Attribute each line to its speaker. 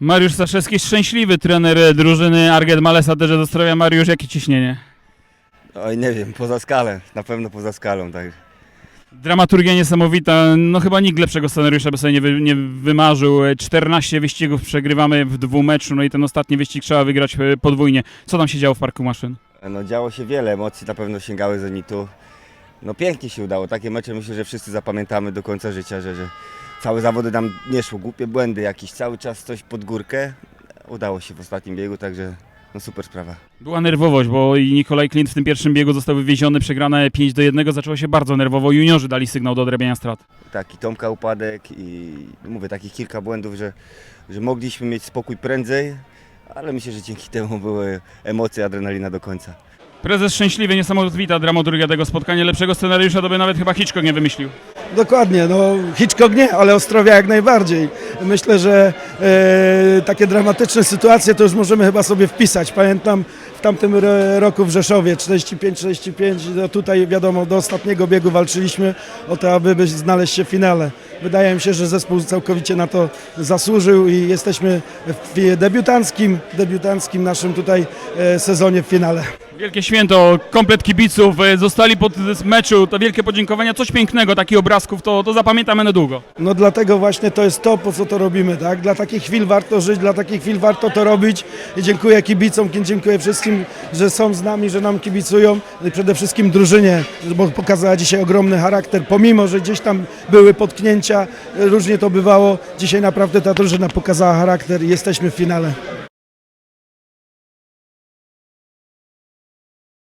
Speaker 1: Mariusz Staszewski, szczęśliwy trener drużyny Arget Malesa też Ostrowia. Mariusz, jakie ciśnienie?
Speaker 2: Oj, nie wiem, poza skalę, na pewno poza skalą, tak.
Speaker 1: Dramaturgia niesamowita, no chyba nikt lepszego scenariusza by sobie nie, wy, nie wymarzył. E, 14 wyścigów przegrywamy w dwóch meczu, no i ten ostatni wyścig trzeba wygrać e, podwójnie. Co tam się działo w Parku Maszyn?
Speaker 2: No działo się wiele, emocji na pewno sięgały Zenitu. No pięknie się udało, takie mecze myślę, że wszyscy zapamiętamy do końca życia, że, że całe zawody nam nie szło, głupie błędy jakieś, cały czas coś pod górkę. Udało się w ostatnim biegu, także no super sprawa.
Speaker 1: Była nerwowość, bo i Nikolaj Klint w tym pierwszym biegu został wywieziony, przegrane 5 do 1, zaczęło się bardzo nerwowo. Juniorzy dali sygnał do odrabiania strat.
Speaker 2: Tak, i Tomka upadek i mówię, takich kilka błędów, że, że mogliśmy mieć spokój prędzej, ale myślę, że dzięki temu były emocje, adrenalina do końca.
Speaker 1: Prezes szczęśliwy, niesamowita dramaturgia tego spotkania. Lepszego scenariusza to by nawet chyba Hitchcock nie wymyślił.
Speaker 3: Dokładnie, no Hitchcock nie, ale Ostrowia jak najbardziej. Myślę, że e, takie dramatyczne sytuacje to już możemy chyba sobie wpisać. Pamiętam w tamtym ro- roku w Rzeszowie 45-45, no tutaj wiadomo do ostatniego biegu walczyliśmy o to, aby znaleźć się w finale. Wydaje mi się, że zespół całkowicie na to zasłużył i jesteśmy w debiutanckim, debiutanckim naszym tutaj e, sezonie w finale.
Speaker 1: Wielkie święto, komplet kibiców, e, zostali pod meczu, to wielkie podziękowania, coś pięknego, takich obrazków, to, to zapamiętamy na długo.
Speaker 3: No dlatego właśnie to jest to, po co to robimy, tak? Dla takich chwil warto żyć, dla takich chwil warto to robić. I dziękuję kibicom, dziękuję wszystkim, że są z nami, że nam kibicują. No I przede wszystkim drużynie, bo pokazała dzisiaj ogromny charakter, pomimo, że gdzieś tam były potknięcia, różnie to bywało. Dzisiaj naprawdę ta drużyna pokazała charakter i jesteśmy w finale.